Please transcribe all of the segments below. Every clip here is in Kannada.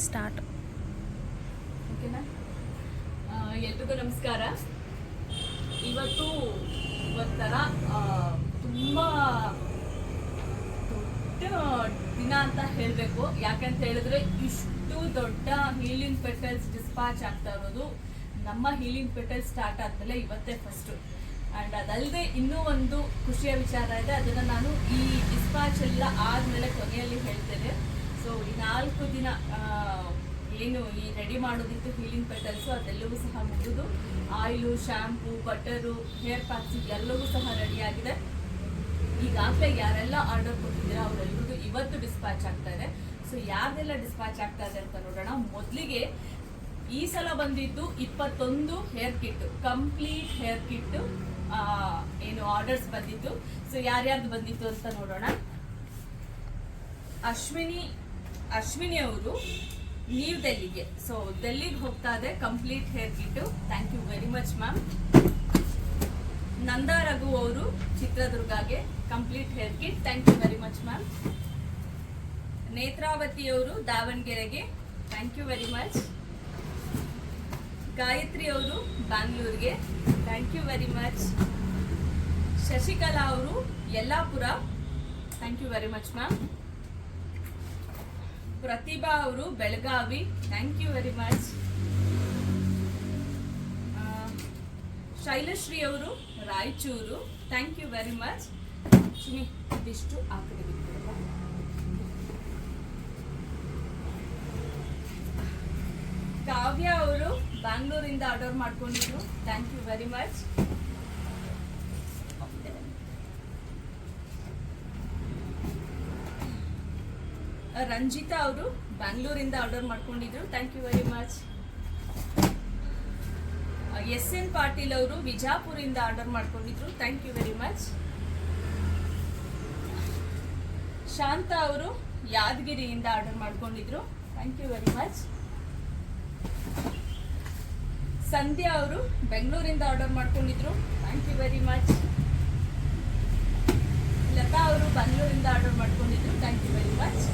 ಸ್ಟಾರ್ಟ್. ಓಕೆನಾ? ಎಲ್ರಿಗೂ ನಮಸ್ಕಾರ. ಇವತ್ತು ಒಂಥರ ತುಂಬ ದೊಡ್ಡ ದಿನ ಅಂತ ಹೇಳಬೇಕು. ಯಾಕಂತ ಹೇಳಿದ್ರೆ ಇಷ್ಟು ದೊಡ್ಡ ಹೀಲಿಂಗ್ ಪೆಟಲ್ಸ್ ಡಿಸ್ಪಾಚ್ ಆಗ್ತಾ ಇರೋದು ನಮ್ಮ ಹೀಲಿಂಗ್ ಪೆಟಲ್ಸ್ ಸ್ಟಾರ್ಟ್ ಆದಮೇಲೆ ಇವತ್ತೇ ಫಸ್ಟ್ ಅಂಡ್ ಅದಲ್ಲದೆ ಇನ್ನೂ ಒಂದು ಖುಷಿಯ ವಿಚಾರ ಇದೆ. ಅದನ್ನು ನಾನು ಈ ಡಿಸ್ಪಾಚ್ ಎಲ್ಲ ಆದ್ಮೇಲೆ ಕೊನೆಯಲ್ಲಿ ಹೇಳ್ತೇನೆ. ಸೊ ಈ ನಾಲ್ಕು ದಿನ ಏನು ಈ ರೆಡಿ ಮಾಡೋದಿತ್ತು ಹೀಲಿಂಗ್ ಪೆಟಲ್ಸು ಅದೆಲ್ಲವೂ ಸಹ ಮುಗಿದು oil shampoo butter hair packs ಎಲ್ಲವೂ ಸಹ ರೆಡಿಯಾಗಿದೆ ಈಗಾಗಲೇ ಯಾರೆಲ್ಲ ಆರ್ಡರ್ ಕೊಟ್ಟಿದ್ದೀರಾ, ಅವರೆಲ್ಲರಿಗೂ ಇವತ್ತು ಡಿಸ್ಪ್ಯಾಚ್ ಆಗ್ತಾ ಇದೆ. ಸೊ ಯಾರ್ದೆಲ್ಲ ಡಿಸ್ಪ್ಯಾಚ್ ಆಗ್ತಾ ಇದೆ ಅಂತ ನೋಡೋಣ. ಮೊದಲಿಗೆ ಈ ಸಲ ಬಂದಿದ್ದು ಇಪ್ಪತ್ತೊಂದು hair kit complete hair kit ಏನು ಆರ್ಡರ್ಸ್ ಬಂದಿತ್ತು ಸೊ ಯಾರ್ಯಾರ್ದು ಬಂದಿತ್ತು ಅಂತ ನೋಡೋಣ. ಅಶ್ವಿನಿ ಅಶ್ವಿನಿ ಅವರು ನ್ಯೂ ಡೆಲ್ಲಿಗೆ ಸೊ ಡೆಲ್ಲಿಗೆ ಹೋಗ್ತಾ ಇದೆ complete hair kit thank you very much ma'am Nanda Raghu ಅವರು ಚಿತ್ರದುರ್ಗಗೆ complete hair kit thank you very much ma'am Netravati ಅವರು ದಾವಣಗೆರೆಗೆ. Thank you very much Gayatri ಅವರು ಬ್ಯಾಂಗ್ಳೂರ್ಗೆ. Thank you very much Shashikala ಅವರು Yellapur. Thank you very much ma'am Pratibha ಅವರು Belagavi. Thank you very much Shailashri ಅವರು Raichur. Thank you very much Sumi ಇದಿಷ್ಟು ಆ ಕಾವ್ಯ ಅವರು ಬ್ಯಾಂಗ್ಳೂರಿಂದ ಆರ್ಡರ್ ಮಾಡ್ಕೊಂಡಿದ್ರು. Thank you very much Ranjitha ಅವರು ಬ್ಯಾಂಗ್ಳೂರಿಂದ ಆರ್ಡರ್ ಮಾಡ್ಕೊಂಡಿದ್ರು. Thank you very much S N Patil ಅವರು ವಿಜಾಪುರಿಂದ ಆರ್ಡರ್ ಮಾಡ್ಕೊಂಡಿದ್ರು. Thank you very much Shanta ಅವರು ಯಾದಗಿರಿಯಿಂದ ಆರ್ಡರ್ ಮಾಡ್ಕೊಂಡಿದ್ರು. Thank you very much Sandhya ಅವರು ಬೆಂಗಳೂರಿಂದ ಆರ್ಡರ್ ಮಾಡ್ಕೊಂಡಿದ್ರು. Thank you very much Latha ಅವರು ಬೆಂಗಳೂರಿಂದ ಆರ್ಡರ್ ಮಾಡ್ಕೊಂಡಿದ್ರು. ಥ್ಯಾಂಕ್ ಯು ವೆರಿ ಮಚ್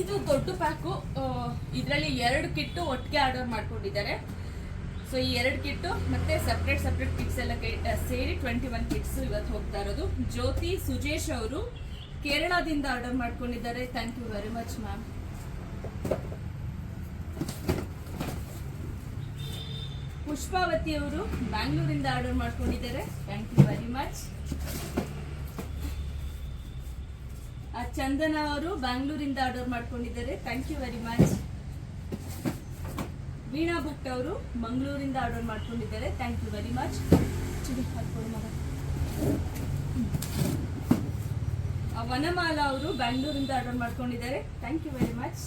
ಇದು ದೊಡ್ಡ ಪ್ಯಾಕು ಇದರಲ್ಲಿ ಎರಡು ಕಿಟ್ಟು ಒಟ್ಟಿಗೆ ಆರ್ಡರ್ ಮಾಡ್ಕೊಂಡಿದ್ದಾರೆ. ಸೊ ಈ ಎರಡು ಕಿಟ್ಟು ಮತ್ತೆ ಸಪ್ರೇಟ್ ಸಪ್ರೇಟ್ ಕಿಟ್ಸ್ ಎಲ್ಲ ಸೇರಿ ಟ್ವೆಂಟಿ ಒನ್ ಕಿಟ್ಸ್ ಇವತ್ತು ಹೋಗ್ತಾ ಇರೋದು. ಜ್ಯೋತಿ, ಸುಜೇಶ್ ಅವರು ಕೇರಳದಿಂದ ಆರ್ಡರ್ ಮಾಡ್ಕೊಂಡಿದ್ದಾರೆ. Thank you very much ma'am Pushpavathi ಅವರು ಬ್ಯಾಂಗ್ಳೂರಿಂದ ಆರ್ಡರ್ ಮಾಡ್ಕೊಂಡಿದ್ದಾರೆ. Thank you very much Chandana ಅವರು ಬ್ಯಾಂಗ್ಳೂರಿಂದ ಆರ್ಡರ್ ಮಾಡ್ಕೊಂಡಿದ್ದಾರೆ. Thank you very much Veena Bhat ಅವರು ಮಂಗಳೂರಿಂದ ಆರ್ಡರ್ ಮಾಡ್ಕೊಂಡಿದ್ದಾರೆ. Thank you very much Vanamala ಅವರು ಬ್ಯಾಂಗ್ಳೂರಿಂದ ಆರ್ಡರ್ ಮಾಡ್ಕೊಂಡಿದ್ದಾರೆ. Thank you very much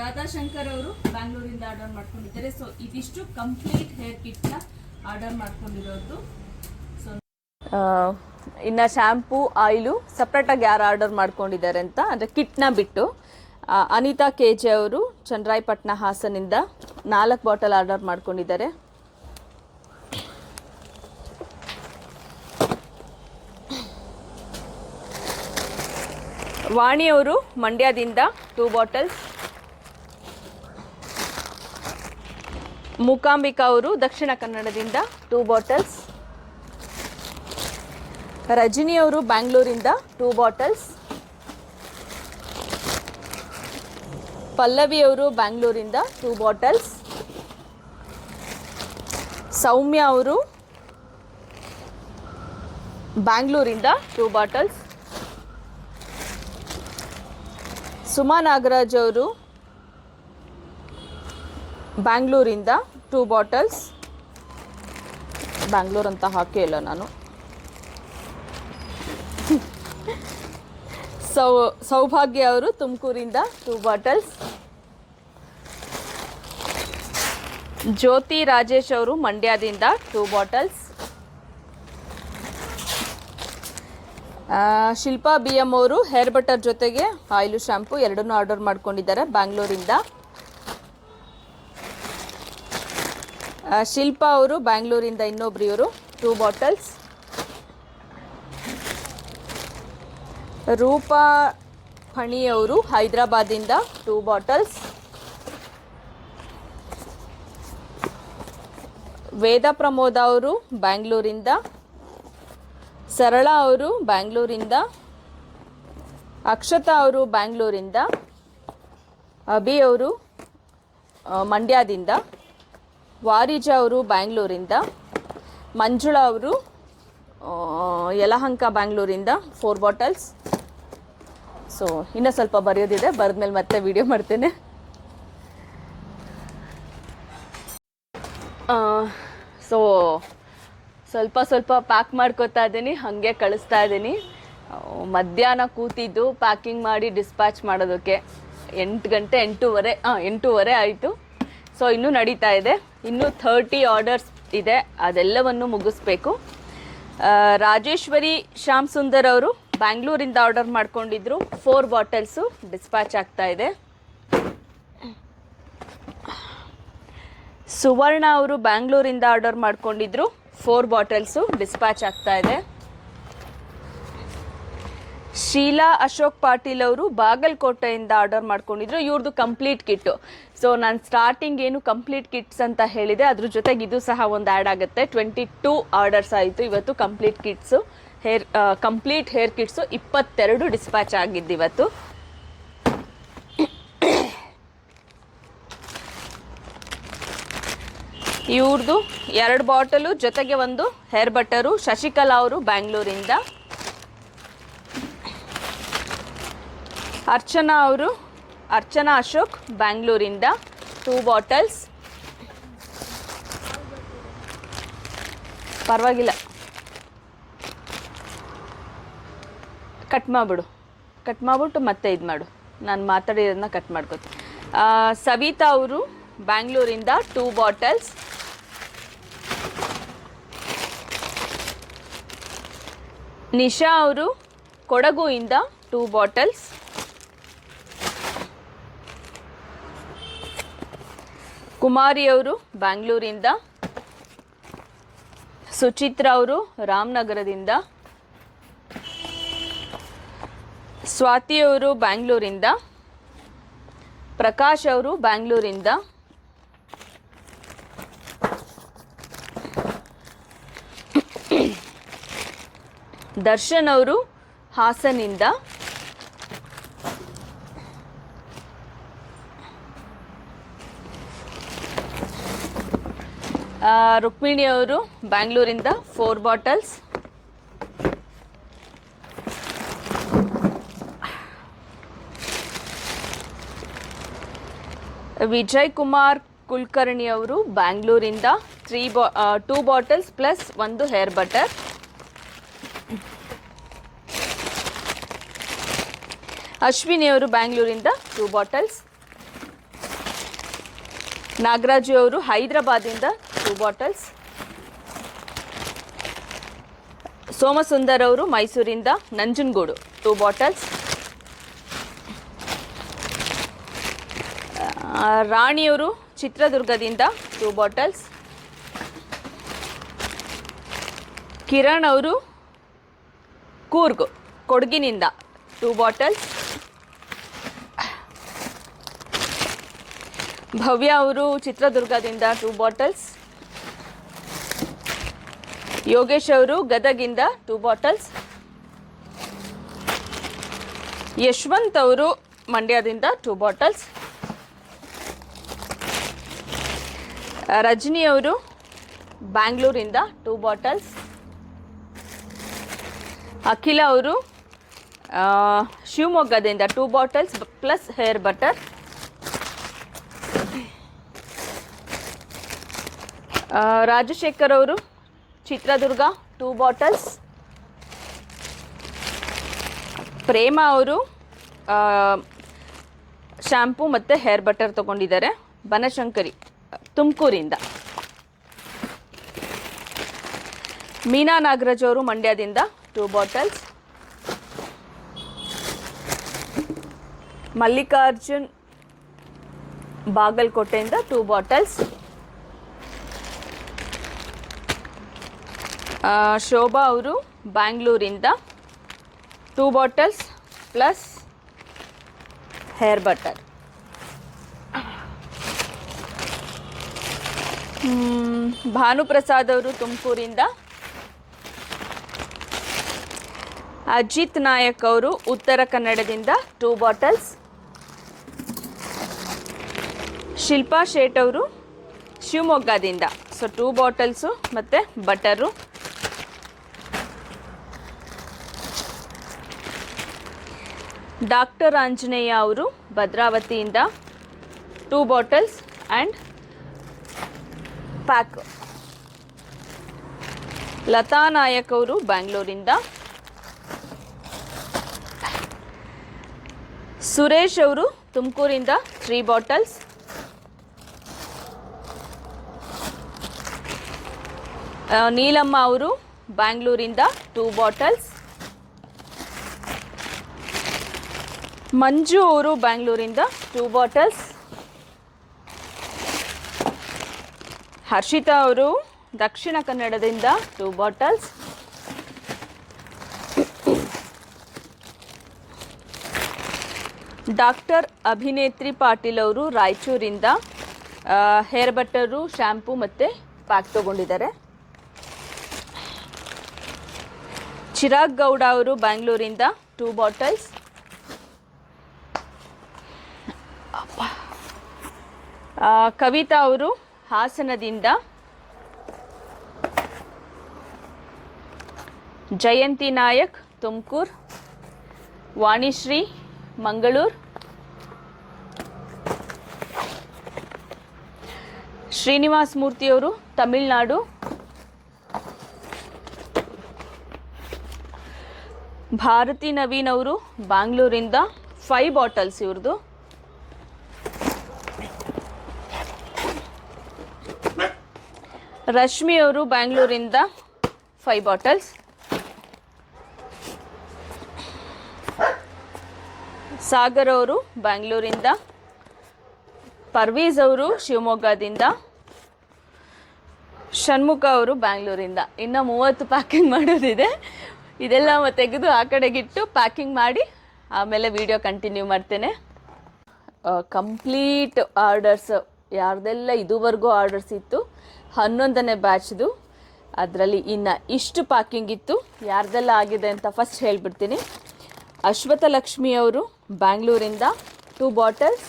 Radhashankar ಅವರು ಬ್ಯಾಂಗ್ಳೂರಿಂದ ಆರ್ಡರ್ ಮಾಡ್ಕೊಂಡಿದ್ದಾರೆ. ಸೊ ಇದಿಷ್ಟು ಕಂಪ್ಲೀಟ್ ಹೇರ್ ಕಿಟ್ನ ಆರ್ಡರ್ ಮಾಡ್ಕೊಂಡಿರೋದು. ಸೊ ಇನ್ನು ಶ್ಯಾಂಪೂ ಆಯಿಲು ಸಪ್ರೇಟಾಗಿ ಯಾರು ಆರ್ಡರ್ ಮಾಡ್ಕೊಂಡಿದ್ದಾರೆ ಅಂತ, ಅಂದರೆ ಕಿಟ್ನ ಬಿಟ್ಟು ಅನಿತಾ ಕೆ ಜೆ ಅವರು ಚನ್ನರಾಯಪಟ್ಟಣ ಹಾಸನಿಂದ ನಾಲ್ಕು ಬಾಟಲ್ ಆರ್ಡರ್ ಮಾಡ್ಕೊಂಡಿದ್ದಾರೆ. ವಾಣಿ ಅವರು ಮಂಡ್ಯದಿಂದ ಟೂ ಬಾಟಲ್ಸ್ ಮೂಕಾಂಬಿಕಾ ಅವರು ದಕ್ಷಿಣ ಕನ್ನಡದಿಂದ ಟೂ ಬಾಟಲ್ಸ್ ರಜನಿ ಅವರು ಬ್ಯಾಂಗ್ಳೂರಿಂದ ಟೂ ಬಾಟಲ್ಸ್ ಪಲ್ಲವಿ ಅವರು ಬ್ಯಾಂಗ್ಳೂರಿಂದ ಟೂ ಬಾಟಲ್ಸ್ ಸೌಮ್ಯ ಅವರು ಬ್ಯಾಂಗ್ಳೂರಿಂದ ಟೂ ಬಾಟಲ್ಸ್ ಸುಮಾ ನಾಗರಾಜ್ ಅವರು ಬ್ಯಾಂಗ್ಳೂರಿಂದ ಟೂ ಬಾಟಲ್ಸ್ ಬ್ಯಾಂಗ್ಳೂರ್ ಅಂತ ಹಾಕೇ ಇಲ್ಲ ನಾನು. ಸೌ ಸೌಭಾಗ್ಯ ಅವರು ತುಮಕೂರಿಂದ ಟೂ ಬಾಟಲ್ಸ್ ಜ್ಯೋತಿ ರಾಜೇಶ್ ಅವರು ಮಂಡ್ಯದಿಂದ two bottles Shilpa B M ಅವರು ಹೇರ್ ಬಟರ್ ಜೊತೆಗೆ ಆಯಿಲು ಶ್ಯಾಂಪು ಎರಡನ್ನೂ ಆರ್ಡರ್ ಮಾಡ್ಕೊಂಡಿದ್ದಾರೆ ಬ್ಯಾಂಗ್ಳೂರಿಂದ. ಶಿಲ್ಪಾ ಅವರು ಬ್ಯಾಂಗ್ಳೂರಿಂದ ಇನ್ನೊಬ್ರಿಯವರು ಟೂ ಬಾಟಲ್ಸ್ ರೂಪಾ ಫಣಿಯವರು ಹೈದರಾಬಾದಿಂದ ಟೂ ಬಾಟಲ್ಸ್ ವೇದ ಪ್ರಮೋದ ಅವರು ಬ್ಯಾಂಗ್ಳೂರಿಂದ. ಸರಳ ಅವರು ಬ್ಯಾಂಗ್ಳೂರಿಂದ. ಅಕ್ಷತಾ ಅವರು ಬ್ಯಾಂಗ್ಳೂರಿಂದ. ಅಭಿ ಅವರು ಮಂಡ್ಯದಿಂದ. ವಾರಿಜಾ ಅವರು ಬ್ಯಾಂಗ್ಳೂರಿಂದ. ಮಂಜುಳಾ ಅವರು ಯಲಹಂಕ, ಬ್ಯಾಂಗ್ಳೂರಿಂದ ಫೋರ್ ಬಾಟಲ್ಸ್ ಸೊ ಇನ್ನೂ ಸ್ವಲ್ಪ ಬರೆಯೋದಿದೆ, ಬರೆದ್ಮೇಲೆ ಮತ್ತೆ ವಿಡಿಯೋ ಮಾಡ್ತೇನೆ. ಸೊ ಸ್ವಲ್ಪ ಸ್ವಲ್ಪ ಪ್ಯಾಕ್ ಮಾಡ್ಕೋತಾ ಇದ್ದೀನಿ, ಹಾಗೆ ಕಳಿಸ್ತಾ ಇದ್ದೀನಿ. ಮಧ್ಯಾಹ್ನ ಕೂತಿದ್ದು ಪ್ಯಾಕಿಂಗ್ ಮಾಡಿ ಡಿಸ್ಪ್ಯಾಚ್ ಮಾಡೋದಕ್ಕೆ. ಎಂಟು ಗಂಟೆ, ಎಂಟೂವರೆ ಹಾಂ ಎಂಟೂವರೆ ಆಯಿತು. ಸೊ ಇನ್ನೂ ನಡೀತಾ ಇದೆ. ಇನ್ನೂ ಥರ್ಟಿ ಆರ್ಡರ್ಸ್ ಇದೆ. ಅದೆಲ್ಲವನ್ನು ಮುಗಿಸ್ಬೇಕು. ರಾಜೇಶ್ವರಿ, ಶ್ಯಾಮ್ ಸುಂದರ್ ಅವರು ಬ್ಯಾಂಗ್ಳೂರಿಂದ ಆರ್ಡರ್ ಮಾಡ್ಕೊಂಡಿದ್ರು. ಫೋರ್ ಬಾಟಲ್ಸು ಡಿಸ್ಪ್ಯಾಚ್ ಆಗ್ತಾ ಇದೆ. ಸುವರ್ಣ ಅವರು ಬ್ಯಾಂಗ್ಳೂರಿಂದ ಆರ್ಡರ್ ಮಾಡ್ಕೊಂಡಿದ್ರು. ಫೋರ್ ಬಾಟಲ್ಸು ಡಿಸ್ಪ್ಯಾಚ್ ಆಗ್ತಾ ಇದೆ. ಶೀಲಾ ಅಶೋಕ್ ಪಾಟೀಲ್ ಅವರು ಬಾಗಲಕೋಟೆಯಿಂದ ಆರ್ಡರ್ ಮಾಡ್ಕೊಂಡಿದ್ರು. ಇವ್ರದ್ದು ಕಂಪ್ಲೀಟ್ ಕಿಟ್ಟು ಸೊ ನಾನು ಸ್ಟಾರ್ಟಿಂಗ್ ಏನು ಕಂಪ್ಲೀಟ್ ಕಿಟ್ಸ್ ಅಂತ ಹೇಳಿದೆ, ಅದ್ರ ಜೊತೆಗೆ ಇದು ಸಹ ಒಂದು ಆ್ಯಡ್ ಆಗುತ್ತೆ. ಟ್ವೆಂಟಿ ಟೂ ಆರ್ಡರ್ಸ್ ಆಯಿತು, ಇವತ್ತು complete kits hair complete hair kits ಇಪ್ಪತ್ತೆರಡು ಡಿಸ್ಪ್ಯಾಚ್ ಆಗಿದ್ದು ಇವತ್ತು. ಇವ್ರದ್ದು ಎರಡು ಬಾಟಲು, ಜೊತೆಗೆ ಒಂದು ಹೇರ್ ಬಟರು ಶಶಿಕಲಾ ಅವರು ಬ್ಯಾಂಗ್ಳೂರಿಂದ. ಅರ್ಚನಾ ಅವರು ಅರ್ಚನಾ ಅಶೋಕ್, ಬ್ಯಾಂಗ್ಳೂರಿಂದ ಟೂ ಬಾಟಲ್ಸ್ ಪರವಾಗಿಲ್ಲ. ಕಟ್ ಮಾಡಿಬಿಡು. ಕಟ್ ಮಾಡಿಬಿಟ್ಟು ಮತ್ತೆ ಇದು ಮಾಡು. ನಾನು ಮಾತಾಡಿರೋದನ್ನ ಕಟ್ ಮಾಡ್ಕೊತೀನಿ. ಸವಿತಾ ಅವರು ಬ್ಯಾಂಗ್ಳೂರಿಂದ ಟೂ ಬಾಟಲ್ಸ್ ನಿಶಾ ಅವರು ಕೊಡಗುಯಿಂದ ಟೂ ಬಾಟಲ್ಸ್ ಕುಮಾರಿ ಅವರು ಬ್ಯಾಂಗ್ಳೂರಿಂದ, ಸುಚಿತ್ರ ಅವರು ರಾಮನಗರದಿಂದ, ಸ್ವಾತಿ ಅವರು ಬ್ಯಾಂಗ್ಳೂರಿಂದ, ಪ್ರಕಾಶ್ ಅವರು ಬ್ಯಾಂಗ್ಳೂರಿಂದ, ದರ್ಶನ್ ಅವರು ಹಾಸನಿಂದ ರುಕ್ಮಿಣಿ ಅವರು ಬ್ಯಾಂಗ್ಳೂರಿಂದ ಫೋರ್ ಬಾಟಲ್ಸ್ ವಿಜಯ್ ಕುಮಾರ್ ಕುಲಕರ್ಣಿ ಅವರು ಬ್ಯಾಂಗ್ಳೂರಿಂದ ತ್ರೀ ಬಾ ಟೂ ಬಾಟಲ್ಸ್ ಪ್ಲಸ್ ಒಂದು ಹೇರ್ ಬಟರ್ ಅಶ್ವಿನಿ ಅವರು ಬ್ಯಾಂಗ್ಳೂರಿಂದ ಟೂ ಬಾಟಲ್ಸ್ ನಾಗರಾಜು ಅವರು ಹೈದರಾಬಾದಿಂದ ಟೂ ಬಾಟಲ್ಸ್ ಸೋಮಸುಂದರ್ ಅವರು ಮೈಸೂರಿಂದ ನಂಜನಗೂಡು ಟೂ ಬಾಟಲ್ಸ್ ರಾಣಿಯವರು ಚಿತ್ರದುರ್ಗದಿಂದ ಟೂ ಬಾಟಲ್ಸ್ ಕಿರಣ್ ಅವರು ಕೂರ್ಗ್, ಕೊಡಗಿನಿಂದ ಟೂ ಬಾಟಲ್ಸ್ ಭವ್ಯ ಅವರು ಚಿತ್ರದುರ್ಗದಿಂದ ಟೂ ಬಾಟಲ್ಸ್ ಯೋಗೇಶ್ ಅವರು ಗದಗಿಂದ ಟೂ ಬಾಟಲ್ಸ್ ಯಶವಂತ್ ಅವರು ಮಂಡ್ಯದಿಂದ ಟೂ ಬಾಟಲ್ಸ್ ರಜನಿ ಅವರು ಬ್ಯಾಂಗ್ಳೂರಿಂದ ಟೂ ಬಾಟಲ್ಸ್ ಅಖಿಲ ಅವರು ಶಿವಮೊಗ್ಗದಿಂದ two bottles plus hair butter Rajashekar ಅವರು ಚಿತ್ರದುರ್ಗ ಟೂ ಬಾಟಲ್ಸ್ ಪ್ರೇಮ ಅವರು ಶ್ಯಾಂಪು ಮತ್ತು ಹೇರ್ ಬಟರ್ ತೊಗೊಂಡಿದ್ದಾರೆ. ಬನಶಂಕರಿ, ತುಮಕೂರಿಂದ. ಮೀನಾ ನಾಗರಾಜ್ ಅವರು ಮಂಡ್ಯದಿಂದ ಟೂ ಬಾಟಲ್ಸ್ ಮಲ್ಲಿಕಾರ್ಜುನ್ ಬಾಗಲಕೋಟೆಯಿಂದ ಟೂ ಬಾಟಲ್ಸ್ ಶೋಭಾ ಅವರು ಬ್ಯಾಂಗ್ಳೂರಿಂದ two bottles plus hair butter Bhanuprasad ಅವರು ತುಮಕೂರಿಂದ ಅಜಿತ್ ನಾಯಕ್ ಅವರು ಉತ್ತರ ಕನ್ನಡದಿಂದ ಟೂ ಬಾಟಲ್ಸ್ ಶಿಲ್ಪಾ ಶೇಟ್ ಅವರು ಶಿವಮೊಗ್ಗದಿಂದ ಸೊ ಟೂ ಬಾಟಲ್ಸು ಮತ್ತು ಬಟರು ಡಾಕ್ಟರ್ ಆಂಜನೇಯ ಅವರು ಭದ್ರಾವತಿಯಿಂದ two bottles and pack. Latha Nayak ಅವರು ಬ್ಯಾಂಗ್ಳೂರಿಂದ. ಸುರೇಶ್ ಅವರು ತುಮಕೂರಿಂದ ತ್ರೀ ಬಾಟಲ್ಸ್. ನೀಲಮ್ಮ ಅವರು ಬ್ಯಾಂಗ್ಳೂರಿಂದ ಟೂ ಬಾಟಲ್ಸ್. ಮಂಜು ಅವರು ಬ್ಯಾಂಗ್ಳೂರಿಂದ ಟೂ ಬಾಟಲ್ಸ್ ಹರ್ಷಿತಾ ಅವರು ದಕ್ಷಿಣ ಕನ್ನಡದಿಂದ two bottles doctor Abhinetri Patil ಅವರು ರಾಯಚೂರಿಂದ ಹೇರ್ ಬಟ್ಟರು ಶ್ಯಾಂಪು ಮತ್ತು ಪ್ಯಾಕ್ ತೊಗೊಂಡಿದ್ದಾರೆ. ಚಿರಾಗ್ ಗೌಡ ಅವರು ಬ್ಯಾಂಗ್ಳೂರಿಂದ ಟೂ ಬಾಟಲ್ಸ್ ಕವಿತಾ ಅವರು ಹಾಸನದಿಂದ ಜಯಂತಿ ನಾಯಕ್ ತುಮಕೂರು, ವಾಣಿಶ್ರೀ, ಮಂಗಳೂರು, ಶ್ರೀನಿವಾಸ್ ಮೂರ್ತಿಯವರು ತಮಿಳುನಾಡು. ಭಾರತಿ ನವೀನ್ ಅವರು ಬ್ಯಾಂಗ್ಳೂರಿಂದ ಫೈವ್ ಬಾಟಲ್ಸ್ ಇವ್ರದ್ದು ರಶ್ಮಿ ಅವರು ಬ್ಯಾಂಗ್ಳೂರಿಂದ ಫೈವ್ ಬಾಟಲ್ಸ್ ಸಾಗರ್ ಅವರು ಬ್ಯಾಂಗ್ಳೂರಿಂದ ಪರ್ವೀಸ್ ಅವರು ಶಿವಮೊಗ್ಗದಿಂದ, ಷಣ್ಮುಖ ಅವರು ಬ್ಯಾಂಗ್ಳೂರಿಂದ. ಇನ್ನು ಮೂವತ್ತು ಪ್ಯಾಕಿಂಗ್ ಮಾಡೋದಿದೆ. ಇದೆಲ್ಲ ತೆಗೆದು ಆ ಕಡೆಗಿಟ್ಟು ಪ್ಯಾಕಿಂಗ್ ಮಾಡಿ ಆಮೇಲೆ ವಿಡಿಯೋ ಕಂಟಿನ್ಯೂ ಮಾಡ್ತೇನೆ. ಕಂಪ್ಲೀಟ್ ಆರ್ಡರ್ಸ್ ಯಾರ್ದೆಲ್ಲ ಇದುವರೆಗೂ ಆರ್ಡರ್ಸ್ ಇತ್ತು, ಹನ್ನೊಂದನೇ ಬ್ಯಾಚ್ದು, ಅದರಲ್ಲಿ ಇನ್ನು ಇಷ್ಟು ಪ್ಯಾಕಿಂಗ್ ಇತ್ತು, ಯಾರ್ದೆಲ್ಲ ಆಗಿದೆ ಅಂತ ಫಸ್ಟ್ ಹೇಳ್ಬಿಡ್ತೀನಿ. ಅಶ್ವಥ ಲಕ್ಷ್ಮಿ ಅವರು ಬ್ಯಾಂಗ್ಳೂರಿಂದ ಟೂ ಬಾಟಲ್ಸ್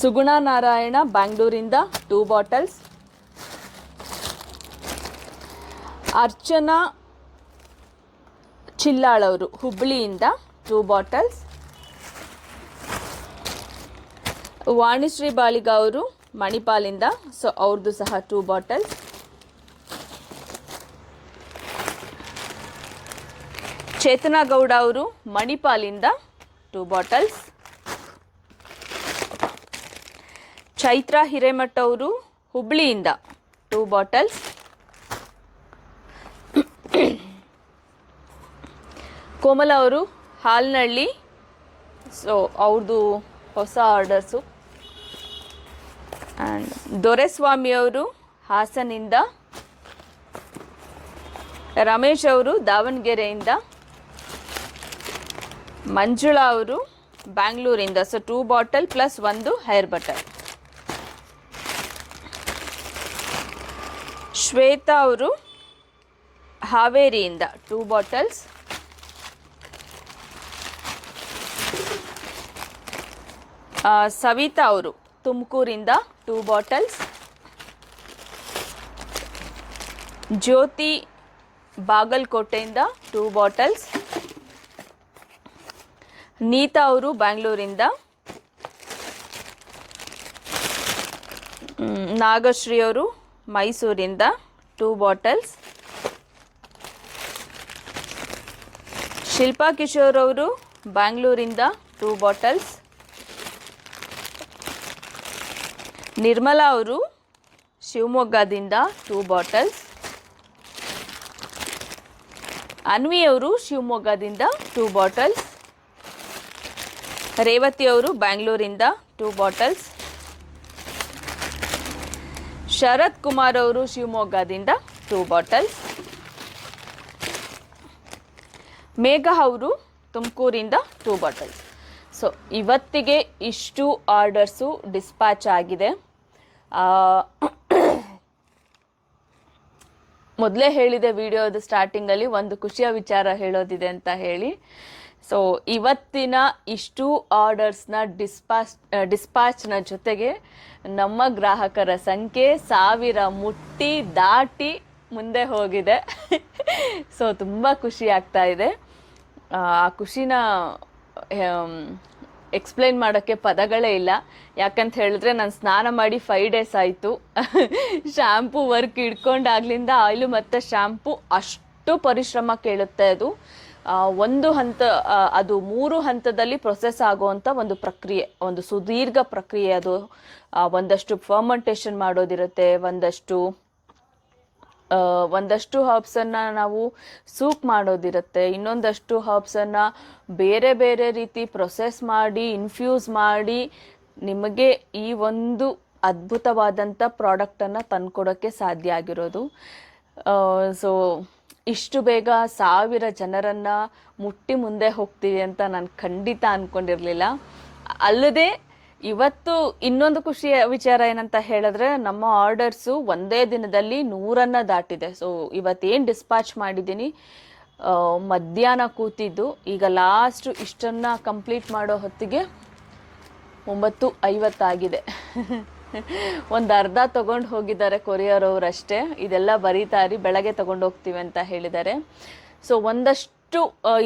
ಸುಗುಣ ನಾರಾಯಣ ಬ್ಯಾಂಗ್ಳೂರಿಂದ ಟೂ ಬಾಟಲ್ಸ್ ಅರ್ಚನಾ ಚಿಲ್ಲಾಳವರು ಹುಬ್ಳಿಯಿಂದ ಟೂ ಬಾಟಲ್ಸ್ ವಾಣಿಶ್ರೀ ಬಾಳಿಗ ಅವರು ಮಣಿಪಾಲಿಂದ ಸೊ ಅವ್ರದ್ದು ಸಹ ಟೂ ಬಾಟಲ್ಸ್ ಚೇತನಾ ಗೌಡ ಅವರು ಮಣಿಪಾಲಿಂದ ಟೂ ಬಾಟಲ್ಸ್ ಚೈತ್ರ ಹಿರೇಮಠ ಅವರು ಹುಬ್ಳಿಯಿಂದ ಟೂ ಬಾಟಲ್ಸ್ ಕೋಮಲ ಅವರು ಹಾಲ್ನಳ್ಳಿ ಸೊ ಅವ್ರದ್ದು ಹೊಸ ಆರ್ಡರ್ಸು ಆ್ಯಂಡ್ ದೊರೆಸ್ವಾಮಿ ಅವರು, ಹಾಸನಿಂದ, ರಮೇಶ್ ಅವರು, ದಾವಣಗೆರೆಯಿಂದ, ಮಂಜುಳಾ ಅವರು, ಬ್ಯಾಂಗ್ಳೂರಿಂದ. ಸೊ ಟೂ ಬಾಟಲ್ ಪ್ಲಸ್ ಒಂದು ಹೇರ್ ಬಟರ್ ಶ್ವೇತಾ ಅವರು, ಹಾವೇರಿಯಿಂದ. ಟೂ ಬಾಟಲ್ಸ್ ಸವಿತಾ ಅವರು, ತುಮಕೂರಿಂದ. ಟೂ ಬಾಟಲ್ಸ್ ಜ್ಯೋತಿ ಬಾಗಲಕೋಟೆಯಿಂದ ಟೂ ಬಾಟಲ್ಸ್ ನೀತಾ ಅವರು ಬ್ಯಾಂಗ್ಳೂರಿಂದ ನಾಗಶ್ರೀ ಅವರು ಮೈಸೂರಿಂದ ಟೂ ಬಾಟಲ್ಸ್ ಶಿಲ್ಪಾ ಕಿಶೋರ್ ಅವರು ಬ್ಯಾಂಗ್ಳೂರಿಂದ ಟೂ ಬಾಟಲ್ಸ್ ನಿರ್ಮಲಾ ಅವರು ಶಿವಮೊಗ್ಗದಿಂದ ಟೂ ಬಾಟಲ್ಸ್ ಅನ್ವಿ ಅವರು ಶಿವಮೊಗ್ಗದಿಂದ ಟೂ ಬಾಟಲ್ಸ್ ರೇವತಿ ಅವರು ಬ್ಯಾಂಗ್ಳೂರಿಂದ ಟೂ ಬಾಟಲ್ಸ್ ಶರತ್ ಕುಮಾರ್ ಅವರು ಶಿವಮೊಗ್ಗದಿಂದ ಟೂ ಬಾಟಲ್ಸ್ ಮೇಘ ಅವರು ತುಮಕೂರಿಂದ ಟೂ ಬಾಟಲ್ಸ್ ಸೊ ಇವತ್ತಿಗೆ ಇಷ್ಟು ಆರ್ಡರ್ಸು ಡಿಸ್ಪ್ಯಾಚ್ ಆಗಿದೆ. ಮೊದಲೇ ಹೇಳಿದೆ ವಿಡಿಯೋದ ಸ್ಟಾರ್ಟಿಂಗಲ್ಲಿ ಒಂದು ಖುಷಿಯ ವಿಚಾರ ಹೇಳೋದಿದೆ ಅಂತ ಹೇಳಿ. ಸೊ ಇವತ್ತಿನ ಇಷ್ಟು ಆರ್ಡರ್ಸ್ನ ಡಿಸ್ಪಾಚ್ ಡಿಸ್ಪ್ಯಾಚ್ನ ಜೊತೆಗೆ ನಮ್ಮ ಗ್ರಾಹಕರ ಸಂಖ್ಯೆ ಸಾವಿರ ಮುಟ್ಟಿ ದಾಟಿ ಮುಂದೆ ಹೋಗಿದೆ. ಸೊ ತುಂಬ ಖುಷಿ ಆಗ್ತಾ ಇದೆ. ಆ ಖುಷಿನ ಎಕ್ಸ್ಪ್ಲೈನ್ ಮಾಡೋಕ್ಕೆ ಪದಗಳೇ ಇಲ್ಲ. ಯಾಕಂತ ಹೇಳಿದ್ರೆ ನಾನು ಸ್ನಾನ ಮಾಡಿ ಫೈವ್ ಡೇಸ್ ಆಯಿತು. ಶ್ಯಾಂಪು ವರ್ಕ್ ಹಿಡ್ಕೊಂಡಾಗ್ಲಿಂದ ಆಯಿಲು ಮತ್ತು ಶ್ಯಾಂಪು ಅಷ್ಟು ಪರಿಶ್ರಮ ಕೇಳುತ್ತೆ ಅದು. ಒಂದು ಹಂತ ಅದು ಮೂರು ಹಂತದಲ್ಲಿ ಪ್ರೊಸೆಸ್ ಆಗುವಂಥ ಒಂದು ಪ್ರಕ್ರಿಯೆ, ಒಂದು ಸುದೀರ್ಘ ಪ್ರಕ್ರಿಯೆ ಅದು. ಒಂದಷ್ಟು ಫರ್ಮೆಂಟೇಷನ್ ಮಾಡೋದಿರುತ್ತೆ, ಒಂದಷ್ಟು ಒಂದಷ್ಟು ಹರ್ಬ್ಸನ್ನು ನಾವು ಸೂಪ್ ಮಾಡೋದಿರುತ್ತೆ. ಇನ್ನೊಂದಷ್ಟು ಹರ್ಬ್ಸನ್ನು ಬೇರೆ ಬೇರೆ ರೀತಿ ಪ್ರೊಸೆಸ್ ಮಾಡಿ ಇನ್ಫ್ಯೂಸ್ ಮಾಡಿ ನಿಮಗೆ ಈ ಒಂದು ಅದ್ಭುತವಾದಂಥ ಪ್ರಾಡಕ್ಟನ್ನು ತಂದ್ಕೊಡೋಕ್ಕೆ ಸಾಧ್ಯ ಆಗಿರೋದು. ಸೊ ಇಷ್ಟು ಬೇಗ ಸಾವಿರ ಜನರನ್ನು ಮುಟ್ಟಿ ಮುಂದೆ ಹೋಗ್ತೀವಿ ಅಂತ ನಾನು ಖಂಡಿತ ಅಂದ್ಕೊಂಡಿರಲಿಲ್ಲ ಅಲ್ಲದೆ ಇವತ್ತು ಇನ್ನೊಂದು ಖುಷಿಯ ವಿಚಾರ ಏನಂತ ಹೇಳಿದ್ರೆ, ನಮ್ಮ ಆರ್ಡರ್ಸು ಒಂದೇ ದಿನದಲ್ಲಿ ನೂರನ್ನ ದಾಟಿದೆ. ಸೊ ಇವತ್ತೇನು ಡಿಸ್ಪ್ಯಾಚ್ ಮಾಡಿದ್ದೀನಿ? ಮಧ್ಯಾಹ್ನ ಕೂತಿದ್ದು. ಈಗ ಲಾಸ್ಟ್ ಇಷ್ಟನ್ನ ಕಂಪ್ಲೀಟ್ ಮಾಡೋ ಹೊತ್ತಿಗೆ ಒಂಬತ್ತು ಐವತ್ತಾಗಿದೆ ಒಂದು ಅರ್ಧ ತಗೊಂಡು ಹೋಗಿದ್ದಾರೆ ಕೊರಿಯರ್ ಅವರಷ್ಟೇ ಇದೆಲ್ಲ ಬರೀತಾರಿ ಬೆಳಗ್ಗೆ ತಗೊಂಡು ಹೋಗ್ತೀವಿ ಅಂತ ಹೇಳಿದ್ದಾರೆ. ಸೊ ಒಂದಷ್ಟು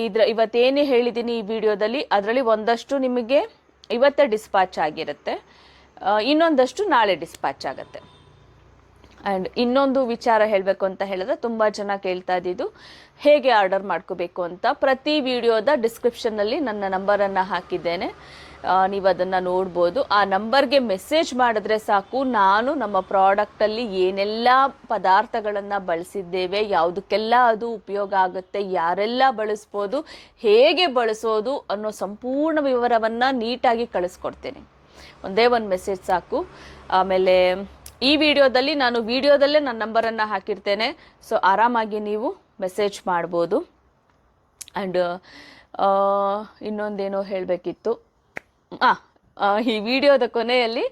ಇದ್ರ, ಇವತ್ತೇನೇ ಹೇಳಿದ್ದೀನಿ ಈ ವಿಡಿಯೋದಲ್ಲಿ ಅದರಲ್ಲಿ ಒಂದಷ್ಟು ನಿಮಗೆ ಇವತ್ತೇ ಡಿಸ್ಪ್ಯಾಚ್ ಆಗಿರುತ್ತೆ. ಇನ್ನೊಂದಷ್ಟು ನಾಳೆ ಡಿಸ್ಪ್ಯಾಚ್ ಆಗುತ್ತೆ. ಆ್ಯಂಡ್ ಇನ್ನೊಂದು ವಿಚಾರ ಹೇಳಬೇಕು ಅಂತ ಹೇಳಿದ್ರೆ ತುಂಬ ಜನ ಕೇಳ್ತಾ ಇದ್ದಿದ್ದು, ಹೇಗೆ ಆರ್ಡರ್ ಮಾಡ್ಕೋಬೇಕು ಅಂತ. ಪ್ರತಿ ವಿಡಿಯೋದ ಡಿಸ್ಕ್ರಿಪ್ಷನ್ನಲ್ಲಿ ನನ್ನ ನಂಬರನ್ನು ಹಾಕಿದ್ದೇನೆ. ನೀವು ಅದನ್ನು ನೋಡ್ಬೋದು. ಆ ನಂಬರ್ಗೆ ಮೆಸೇಜ್ ಮಾಡಿದ್ರೆ ಸಾಕು. ನಾನು ನಮ್ಮ ಪ್ರಾಡಕ್ಟಲ್ಲಿ ಏನೆಲ್ಲ ಪದಾರ್ಥಗಳನ್ನು ಬಳಸಿದ್ದೇವೆ, ಯಾವುದಕ್ಕೆಲ್ಲ ಅದು ಉಪಯೋಗ ಆಗುತ್ತೆ, ಯಾರೆಲ್ಲ ಬಳಸ್ಬೋದು, ಹೇಗೆ ಬಳಸೋದು ಅನ್ನೋ ಸಂಪೂರ್ಣ ವಿವರವನ್ನು ನೀಟಾಗಿ ಕಳಿಸ್ಕೊಡ್ತೇನೆ. ಒಂದೇ ಒಂದು ಮೆಸೇಜ್ ಸಾಕು. ಆಮೇಲೆ ಈ ವಿಡಿಯೋದಲ್ಲಿ ನಾನು ವಿಡಿಯೋದಲ್ಲೇ ನನ್ನ ನಂಬರನ್ನು ಹಾಕಿರ್ತೇನೆ. ಸೊ, ಆರಾಮಾಗಿ ನೀವು ಮೆಸೇಜ್ ಮಾಡ್ಬೋದು. ಆ್ಯಂಡ್ ಇನ್ನೊಂದೇನೋ ಹೇಳಬೇಕಿತ್ತು. ಈ ವಿಡಿಯೋದ ಕೊನೆಯಲ್ಲಿ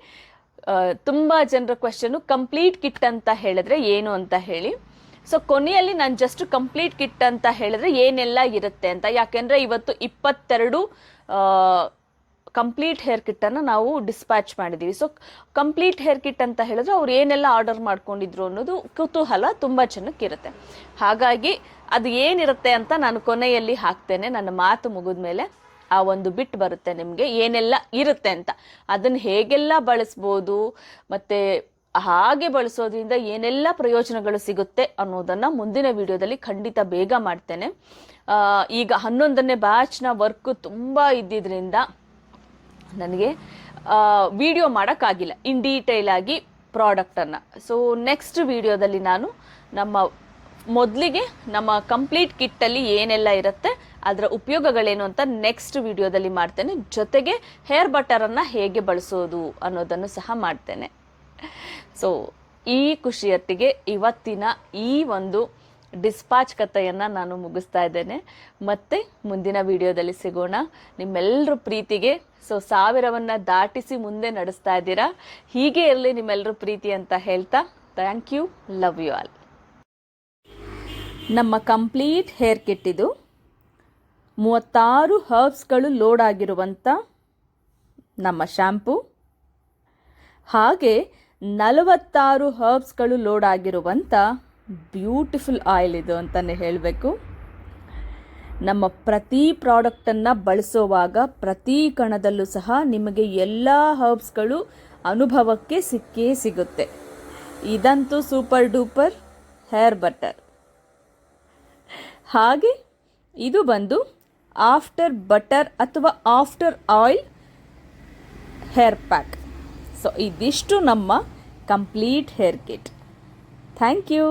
ತುಂಬ ಜನರ ಕ್ವೆಶನು ಕಂಪ್ಲೀಟ್ ಕಿಟ್ ಅಂತ ಹೇಳಿದ್ರೆ ಏನು ಅಂತ ಹೇಳಿ. ಸೊ ಕೊನೆಯಲ್ಲಿ ನಾನು ಜಸ್ಟ್ ಕಂಪ್ಲೀಟ್ ಕಿಟ್ ಅಂತ ಹೇಳಿದ್ರೆ ಏನೆಲ್ಲ ಇರುತ್ತೆ ಅಂತ. ಯಾಕೆಂದರೆ ಇವತ್ತು ಇಪ್ಪತ್ತೆರಡು ಕಂಪ್ಲೀಟ್ ಹೇರ್ ಕಿಟ್ಟನ್ನು ನಾವು ಡಿಸ್ಪ್ಯಾಚ್ ಮಾಡಿದ್ದೀವಿ ಸೊ ಕಂಪ್ಲೀಟ್ ಹೇರ್ ಕಿಟ್ ಅಂತ ಹೇಳಿದ್ರೆ ಅವ್ರು ಏನೆಲ್ಲ ಆರ್ಡರ್ ಮಾಡ್ಕೊಂಡಿದ್ರು ಅನ್ನೋದು ಕುತೂಹಲ ತುಂಬ ಜನಕ್ಕೆ ಇರುತ್ತೆ ಹಾಗಾಗಿ, ಅದು ಏನಿರುತ್ತೆ ಅಂತ ನಾನು ಕೊನೆಯಲ್ಲಿ ಹಾಕ್ತೇನೆ. ನನ್ನ ಮಾತು ಮುಗಿದ ಮೇಲೆ ಆ ಒಂದು ಬಿಟ್ ಬರುತ್ತೆ ನಿಮಗೆ, ಏನೆಲ್ಲ ಇರುತ್ತೆ ಅಂತ. ಅದನ್ನು ಹೇಗೆಲ್ಲ ಬಳಸ್ಬೋದು, ಮತ್ತು ಹಾಗೆ ಬಳಸೋದ್ರಿಂದ ಏನೆಲ್ಲ ಪ್ರಯೋಜನಗಳು ಸಿಗುತ್ತೆ ಅನ್ನೋದನ್ನು ಮುಂದಿನ ವಿಡಿಯೋದಲ್ಲಿ ಖಂಡಿತ ಬೇಗ ಮಾಡ್ತೇನೆ. ಈಗ ಹನ್ನೊಂದನೇ ಬ್ಯಾಚ್ನ ವರ್ಕ್ ತುಂಬ ಇದ್ದಿದ್ರಿಂದ ನನಗೆ ವಿಡಿಯೋ ಮಾಡೋಕ್ಕಾಗಿಲ್ಲ. ಇನ್ ಡೀಟೇಲ್ ಆಗಿ ಪ್ರಾಡಕ್ಟನ್ನು ಸೊ ನೆಕ್ಸ್ಟ್ ವಿಡಿಯೋದಲ್ಲಿ ನಾನು ನಮ್ಮ ಮೊದಲಿಗೆ ನಮ್ಮ ಕಂಪ್ಲೀಟ್ ಕಿಟ್ಟಲ್ಲಿ ಏನೆಲ್ಲ ಇರುತ್ತೆ ಅದರ ಉಪಯೋಗಗಳೇನು ಅಂತ ನೆಕ್ಸ್ಟ್ ವಿಡಿಯೋದಲ್ಲಿ ಮಾಡ್ತೇನೆ. ಜೊತೆಗೆ ಹೇರ್ ಬಟರನ್ನು ಹೇಗೆ ಬಳಸೋದು ಅನ್ನೋದನ್ನು ಸಹ ಮಾಡ್ತೇನೆ. ಸೊ ಈ ಖುಷಿಯೊಟ್ಟಿಗೆ ಇವತ್ತಿನ ಈ ಒಂದು ಡಿಸ್ಪಾಚ್ ಕಥೆಯನ್ನು ನಾನು ಮುಗಿಸ್ತಾ ಇದ್ದೇನೆ. ಮತ್ತೆ ಮುಂದಿನ ವಿಡಿಯೋದಲ್ಲಿ ಸಿಗೋಣ. ನಿಮ್ಮೆಲ್ಲರ ಪ್ರೀತಿಗೆ ಸೊ ಸಾವಿರವನ್ನು ದಾಟಿಸಿ ಮುಂದೆ ನಡೆಸ್ತಾ ಇದ್ದೀರಾ? ಹೀಗೆ ಇರಲಿ ನಿಮ್ಮೆಲ್ಲರ ಪ್ರೀತಿ ಅಂತ ಹೇಳ್ತಾ. Thank you love you all ನಮ್ಮ ಕಂಪ್ಲೀಟ್ ಹೇರ್ ಕಿಟ್ ಇದು. ಮೂವತ್ತಾರು ಹರ್ಬ್ಸ್ಗಳು ಲೋಡ್ ಆಗಿರುವಂಥ ನಮ್ಮ ಶ್ಯಾಂಪು. ಹಾಗೆ ನಲವತ್ತಾರು ಹರ್ಬ್ಸ್ಗಳು ಲೋಡ್ ಆಗಿರುವಂಥ ಬ್ಯೂಟಿಫುಲ್ ಆಯಿಲ್ ಇದು ಅಂತಲೇ ಹೇಳಬೇಕು. ನಮ್ಮ ಪ್ರತಿ ಪ್ರಾಡಕ್ಟನ್ನು ಬಳಸೋವಾಗ ಪ್ರತಿ ಕಣದಲ್ಲೂ ಸಹ ನಿಮಗೆ ಎಲ್ಲ ಹರ್ಬ್ಸ್ಗಳು ಅನುಭವಕ್ಕೆ ಸಿಕ್ಕೇ ಸಿಗುತ್ತೆ. ಇದಂತೂ ಸೂಪರ್ ಡೂಪರ್ ಹೇರ್ ಬಟರ್. ಹಾಗೆ ಇದು ಬಂದು ಆಫ್ಟರ್ ಬಟರ್ ಅಥವಾ after oil hair pack so ಇದಿಷ್ಟು ನಮ್ಮ complete hair kit thank you